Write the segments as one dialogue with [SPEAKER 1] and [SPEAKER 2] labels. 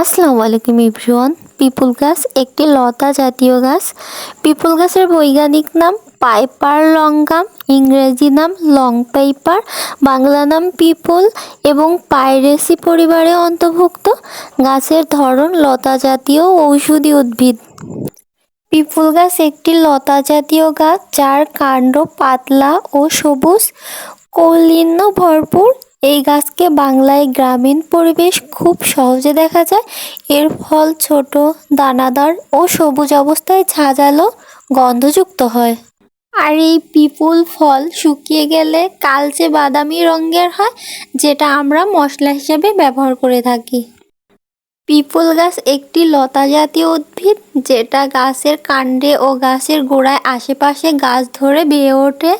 [SPEAKER 1] আসসালামু আলাইকুম ইভরিওয়ান পিপুল গাছ, একটি লতা জাতীয় গাছ। পিপুল গাছের বৈজ্ঞানিক নাম পাইপার লঙ্গাম ইংরেজি নাম লং পাইপার, বাংলা নাম পিপুল এবং পাইরেসি পরিবারে অন্তর্ভুক্ত। গাছের ধরন লতা জাতীয় ঔষধি উদ্ভিদ। পিপুল গাছ একটি লতা জাতীয় গাছ, যার কাণ্ড পাতলা ও সবুজ। কৌলিন্য ভরপুর। এই গাছকে বাংলায় গ্রামীণ পরিবেশ খুব সহজে দেখা যায়। এর ফল ছোট, দানাদার ও সবুজ অবস্থায় ঝাঁঝালো গন্ধযুক্ত হয়। আর এই পিপুল ফল শুকিয়ে গেলে কালচে বাদামি রঙের হয়, যেটা আমরা মশলা হিসেবে ব্যবহার করে থাকি। পিপল গাছ একটি লতা জাতীয় উদ্ভিদ, যেটা গাছের কাণ্ডে ও গাছের গোড়ায় আশেপাশে গাছ ধরে বেয়ে ওঠে।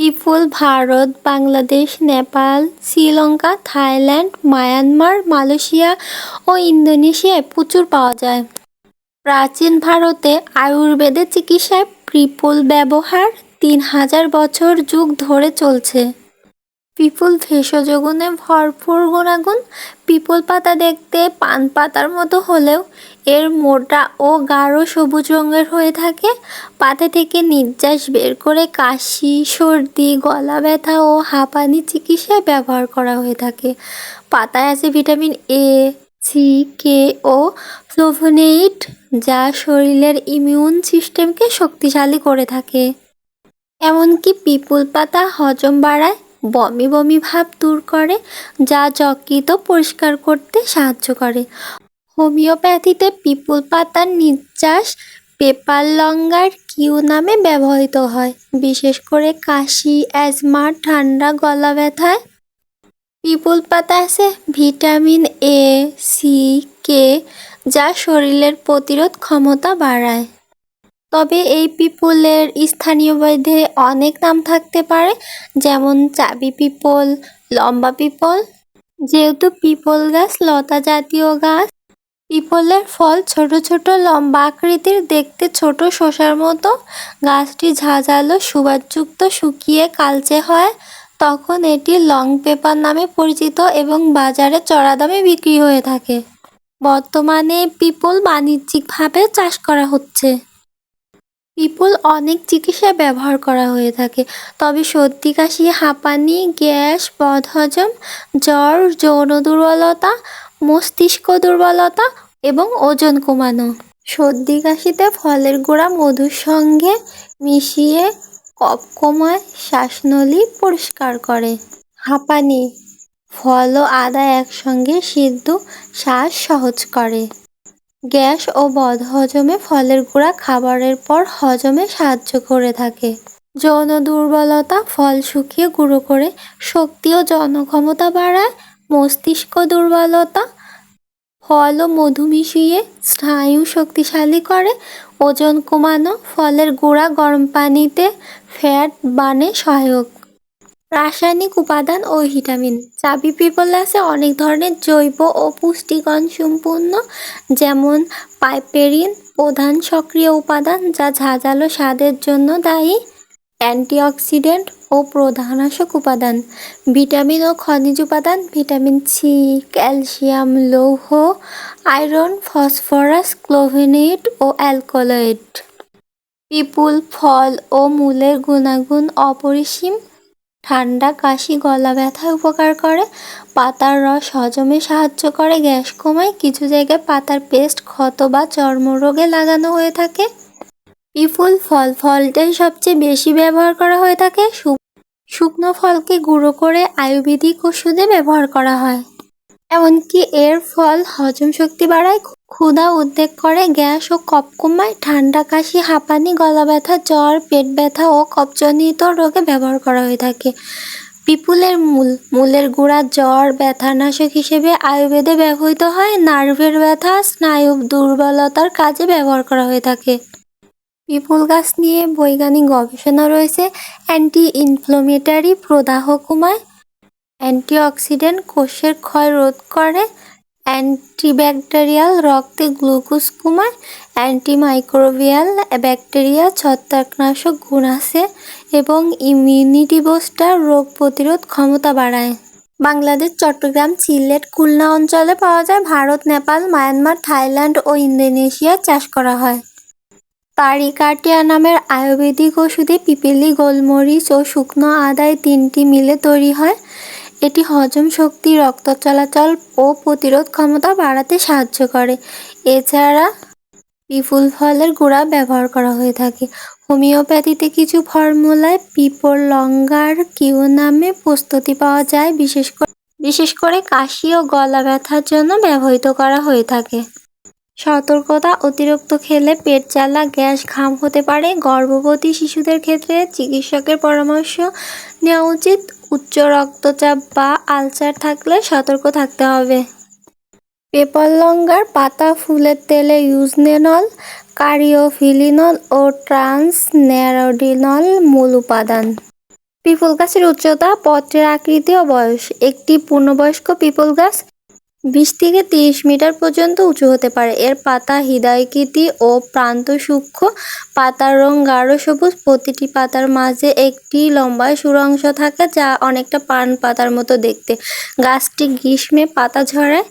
[SPEAKER 1] People Bharat, Bangladesh, Nepal, Sri Lanka, Thailand, Myanmar, Malaysia ও ইন্দোনেশিয়ায় প্রচুর পাওয়া যায়। প্রাচীন ভারতে আয়ুর্বেদের চিকিৎসায় পিপুল ব্যবহার তিন হাজার বছর যুগ ধরে চলছে। পিপল ভেষজ গুণে ভরপুর গুণাগুণ, পিপল পাতা দেখতে পান পাতার মতো হলেও এর মোটা ও গাঢ় সবুজ রঙের হয়ে থাকে। পাতা থেকে নির্যাস বের করে কাশি, সর্দি, গলা ব্যথা ও হাঁপানি চিকিৎসায় ব্যবহার করা হয়ে থাকে। পাতায় আছে ভিটামিন এ সি কে ও ফ্লোভোনেইড যা শরীরের ইমিউন সিস্টেমকে শক্তিশালী করে থাকে। এমনকি পিপুল পাতা হজম বাড়ায় বমি বমি ভাব দূর করে, যা যকৃত পরিষ্কার করতে সাহায্য করে। হোমিওপ্যাথিতে পিপুল পাতার নির্যাস পেপার লঙ্গার কিউ নামে ব্যবহৃত হয়, বিশেষ করে কাশি, অ্যাজমা, ঠান্ডা, গলা ব্যথায় পিপুল পাতা আছে ভিটামিন এ, সি, কে, যা শরীরের প্রতিরোধ ক্ষমতা বাড়ায়। তবে এই পিপলের স্থানীয় বৈধে অনেক নাম থাকতে পারে, যেমন চাবি পিপল, লম্বা পিপল। যেহেতু পিপল গাছ লতা জাতীয় গাছ, পিপলের ফল ছোট ছোট লম্বা আকৃতির দেখতে ছোট শসার মতো। গাছটি ঝাঁঝালো সুবাসযুক্ত শুকিয়ে কালচে হয়। তখন এটি লং পেপার নামে পরিচিত এবং বাজারে চড়া দামে বিক্রি হয়ে থাকে। বর্তমানে পিপল বাণিজ্যিকভাবে চাষ করা হচ্ছে। পিপল অনেক চিকিৎসায় ব্যবহার করা হয়ে থাকে। তবে সর্দি কাশি হাঁপানি, গ্যাস, বদহজম, জ্বর, যৌন দুর্বলতা, মস্তিষ্ক দুর্বলতা এবং ওজন কমানো। সর্দি কাশিতে ফলের গুঁড়া মধুর সঙ্গে মিশিয়ে কফ কমায়, শ্বাসনলী পরিষ্কার করে। হাঁপানি ফল ও আদা একসঙ্গে সিদ্ধ শ্বাস সহজ করে। গ্যাস ও বদহজমে ফলের গুঁড়া খাবারের পর হজমে সাহায্য করে থাকে। যৌন দুর্বলতা, ফল শুকিয়ে গুঁড়ো করে শক্তি ও জনক্ষমতা বাড়ায়। মস্তিষ্ক দুর্বলতা, ফল ও মধু মিশিয়ে স্নায়ু শক্তিশালী করে। ওজন কমানো, ফলের গুঁড়া গরম পানিতে, ফ্যাট বানে সহায়ক। রাসায়নিক উপাদান ও ভিটামিন। চাবি পিপলাসে অনেক ধরনের জৈব ও পুষ্টিগুণ সম্পূর্ণ, যেমন পাইপেরিন প্রধান সক্রিয় উপাদান যা ঝাঁঝালো স্বাদের জন্য দায়ী। অ্যান্টিঅক্সিডেন্ট ও প্রধানাশক উপাদান। ভিটামিন ও খনিজ উপাদান, ভিটামিন সি, ক্যালসিয়াম, লৌহ, আয়রন, ফসফরাস, ক্লোভেনেট ও অ্যালকোলয়েড। পিপুল, ফল ও মূলের গুণাগুণ অপরিসীম। ঠান্ডা কাশি, গলা ব্যথায় উপকার করে, পাতার রস হজমে সাহায্য করে, গ্যাস কমায়, কিছু জায়গায় পাতার পেস্ট, ক্ষত বা চর্মরোগে লাগানো হয়ে থাকে। পিপুল ফল, ফলটাই সবচেয়ে বেশি ব্যবহার করা হয়ে থাকে। শুকনো ফলকে গুঁড়ো করে আয়ুর্বেদিক ওষুধে ব্যবহার করা হয়। এমনকি এর ফল হজম শক্তি বাড়ায়। ক্ষুধা উদ্বেগ করে গ্যাস ও কফ কমায়, ঠান্ডা কাশি, হাঁপানি গলা ব্যথা জ্বর, পেট ব্যথা ও কফজনিত রোগে ব্যবহার করা হয়ে থাকে। পিপুলের মূল, মূলের গুঁড়া জ্বর, ব্যথানাশক হিসেবে আয়ুর্বেদে ব্যবহৃত হয়। নার্ভের ব্যথা, স্নায়ু দুর্বলতার কাজে ব্যবহার করা হয়ে থাকে। পিপুল গাছ নিয়ে বৈজ্ঞানিক গবেষণা রয়েছে অ্যান্টি ইনফ্লোমেটারি প্রদাহ কমায় অ্যান্টিঅক্সিডেন্ট কোষের ক্ষয় রোধ করে অ্যান্টিব্যাকটেরিয়াল রক্তে গ্লুকোজ কমায়, অ্যান্টিমাইক্রোবিয়াল ব্যাকটেরিয়া ছত্রাকনাশক গুণ আছে এবং ইমিউনিটি বুস্টার রোগ প্রতিরোধ ক্ষমতা বাড়ায়। বাংলাদেশ, চট্টগ্রাম, সিলেট, খুলনা অঞ্চলে পাওয়া যায় ভারত, নেপাল, মায়ানমার, থাইল্যান্ড ও ইন্দোনেশিয়ায় চাষ করা হয়। তারিকাটিয়া নামের আয়ুর্বেদিক ওষুধে পিপিলি, গোলমরিচ ও শুকনো আদায় তিনটি মিলে তৈরি হয়। এটি হজম শক্তি, রক্ত চলাচল ও প্রতিরোধ ক্ষমতা বাড়াতে সাহায্য করে। এছাড়া পিপুল ফলের গুঁড়া ব্যবহার করা হয়ে থাকে। হোমিওপ্যাথিতে কিছু ফর্মুলায় পিপল লঙ্গার কিউ নামে প্রস্তুতি পাওয়া যায়, বিশেষ করে বিশেষ করে কাশি ও গলা ব্যথার জন্য ব্যবহৃত করা হয়ে থাকে। সতর্কতা অতিরিক্ত খেলে পেট জ্বালা, গ্যাস ঘাম হতে পারে। গর্ভবতী শিশুদের ক্ষেত্রে চিকিৎসকের পরামর্শ নেওয়া উচিত। উচ্চ রক্তচাপ বা আলসার থাকলে সতর্ক থাকতে হবে। পেপার লঙ্গার পাতা ফুলের তেলে ইউজনেনল, কারিওফিলিনল ও ট্রান্স ন্যারোডিনল মূল উপাদান। পিপল গাছের উচ্চতা পত্রের আকৃতি ও বয়স। একটি পূর্ণবয়স্ক পিপল গাছ বিশ থেকে তিরিশ মিটার পর্যন্ত উঁচু হতে পারে। এর পাতা হৃদয়কৃতি ও প্রান্ত সূক্ষ্ম। পাতার রং গাঢ় সবুজ। প্রতিটি পাতার মাঝে একটি লম্বা সুরংশ থাকে যা অনেকটা পান পাতার মতো দেখতে। গাছটি গ্রীষ্মে পাতা ঝরায়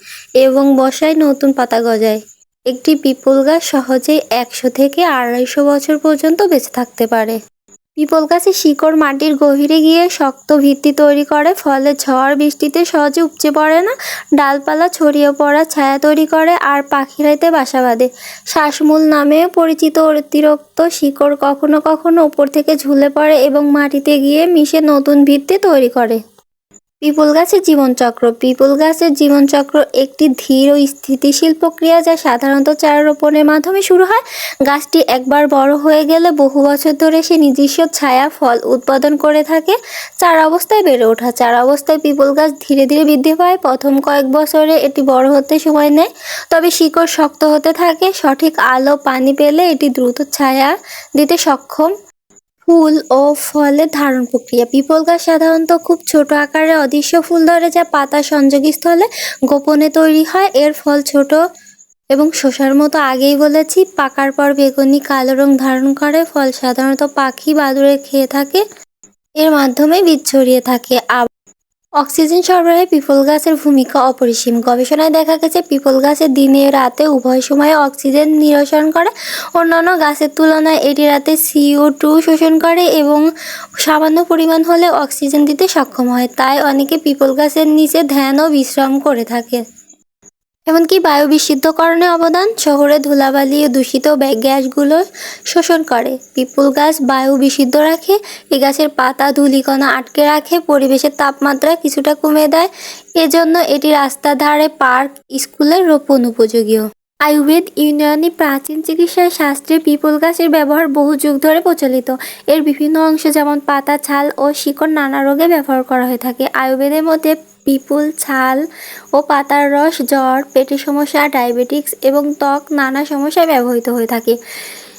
[SPEAKER 1] এবং বসায় নতুন পাতা গজায়। একটি পিপল গাছ সহজেই একশো থেকে আড়াইশো বছর পর্যন্ত বেঁচে থাকতে পারে। পিপল গাছে শিকড় মাটির গভীরে গিয়ে শক্ত ভিত্তি তৈরি করে, ফলে ঝড় বৃষ্টিতে সহজে উপচে পড়ে না, ডালপালা ছড়িয়ে পড়া ছায়া তৈরি করে আর পাখিরাইতে বাসা বাঁধে। শ্বাসমূল নামে পরিচিত অতিরিক্ত শিকড় কখনো কখনো উপর থেকে ঝুলে পড়ে এবং মাটিতে গিয়ে মিশে নতুন ভিত্তি তৈরি করে। পিপল গাছের জীবনচক্র। পিপল গাছের জীবনচক্র একটি ধীর ও স্থিতিশীল প্রক্রিয়া যা সাধারণত চারা রোপণের মাধ্যমে শুরু হয়। গাছটি একবার বড় হয়ে গেলে বহু বছর ধরে সে নিজস্ব ছায়া, ফল উৎপাদন করে থাকে। চারা অবস্থায় বেড়ে ওঠা। চারা অবস্থায় পিপল গাছ ধীরে ধীরে বৃদ্ধি পায়। প্রথম কয়েক বছরে এটি বড় হতে সময় নেয়, তবে শিকড় শক্ত হতে থাকে। সঠিক আলো, পানি পেলে এটি দ্রুত ছায়া দিতে সক্ষম। ফুল ও ফলের ধারণ প্রক্রিয়া। পিপল গাছ সাধারণত খুব ছোট আকারে অদৃশ্য ফুল ধরে যা পাতা সংযোগস্থলে গোপনে তৈরি হয়। এর ফল ছোট এবং শসার মতো আগেই বলেছি, পাকার পর বেগুনি, কালো রং ধারণ করে। ফল সাধারণত পাখি বাদুড়ে খেয়ে থাকে, এর মাধ্যমে বীজ ছড়িয়ে থাকে। অক্সিজেন সরবরাহে পিপল গাছের ভূমিকা অপরিসীম। গবেষণায় দেখা গেছে, পিপল গাছের দিনে রাতে উভয় সময়ে অক্সিজেন নিরসন করে। অন্যান্য গাছের তুলনায় এটি রাতে সিও টু শোষণ করে এবং সামান্য পরিমাণ হলে অক্সিজেন দিতে সক্ষম হয়। তাই অনেকে পিপল গাছের নিচে ধ্যান ও বিশ্রাম করে থাকে। এমনকি বায়ু বিশুদ্ধকরণে অবদান, শহরে ধুলাবালি ও দূষিত গ্যাসগুলো শোষণ করে। পিপুল গাছ বায়ু বিশুদ্ধ রাখে, এ গাছের পাতা ধুলিকণা আটকে রাখে, পরিবেশের তাপমাত্রা কিছুটা কমে দেয়। এজন্য এটি রাস্তার ধারে পার্ক, স্কুলের রোপণ উপযোগীও আয়ুর্বেদ ইউনানি প্রাচীন চিকিৎসায় শাস্ত্রে পিপল গাছের ব্যবহার বহু যুগ ধরে প্রচলিত। এর বিভিন্ন অংশ যেমন পাতা, ছাল ও শিকড় নানা রোগে ব্যবহার করা হয়ে থাকে। আয়ুর্বেদের মধ্যে পিপুল ছাল ও পাতার রস, জ্বর, পেটের সমস্যা, ডায়াবেটিক্স এবং ত্বক নানা সমস্যায় ব্যবহৃত হয়ে থাকে।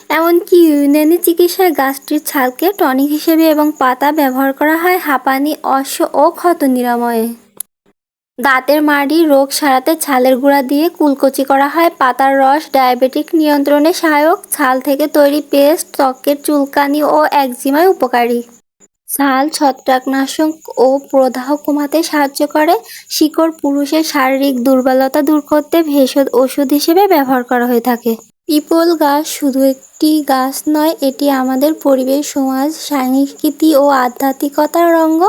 [SPEAKER 1] এমনকি ইউনানি চিকিৎসায় গাছটির ছালকে টনিক হিসেবে এবং পাতা ব্যবহার করা হয় হাঁপানি, অশ্ব ও ক্ষত নিরাময়ে। দাঁতের মাড়ি, রোগ সারাতে ছালের গুঁড়া দিয়ে কুলকচি করা হয়। পাতার রস, ডায়াবেটিক নিয়ন্ত্রণে সহায়ক, ছাল থেকে তৈরি পেস্ট, ত্বকের চুলকানি ও একজিমায় উপকারী। ছাল ছত্রাকনাশক ও প্রদাহ কমাতে সাহায্য করে। শিকড় পুরুষের শারীরিক দুর্বলতা দূর করতে ভেষজ ওষুধ হিসেবে ব্যবহার করা হয়ে থাকে। পিপল গাছ শুধু একটি গাছ নয়, এটি আমাদের পরিবেশ, সমাজ, সংস্কৃতি ও আধ্যাত্মিকতার অঙ্গ।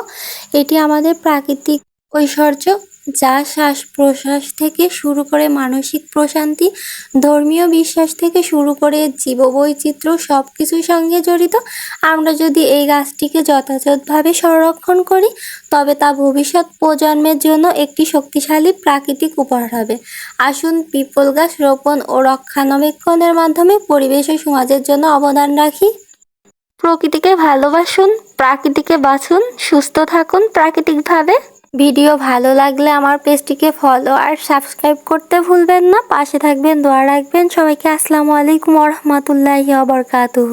[SPEAKER 1] এটি আমাদের প্রাকৃতিক ঐশ্বর্য যা শ্বাস প্রশ্বাস থেকে শুরু করে মানসিক প্রশান্তি, ধর্মীয় বিশ্বাস থেকে শুরু করে জীববৈচিত্র্য সব কিছুর সঙ্গে জড়িত। আমরা যদি এই গাছটিকে যথাযথভাবে সংরক্ষণ করি, তবে তা ভবিষ্যৎ প্রজন্মের জন্য একটি শক্তিশালী প্রাকৃতিক উপহার হবে। আসুন পিপল গাছ রোপণ ও রক্ষণাবেক্ষণের মাধ্যমে পরিবেশ ও সমাজের জন্য অবদান রাখি। প্রকৃতিকে ভালোবাসুন, প্রাকৃতিকে বাঁচুন, সুস্থ থাকুন প্রাকৃতিকভাবে। ভিডিও ভালো লাগলে আমার পেজটিকে ফলো আর সাবস্ক্রাইব করতে ভুলবেন না। পাশে থাকবেন, দোয়া রাখবেন। সবাইকে আসসালামু আলাইকুম রহমতুল্লাহ আবরকাতুহ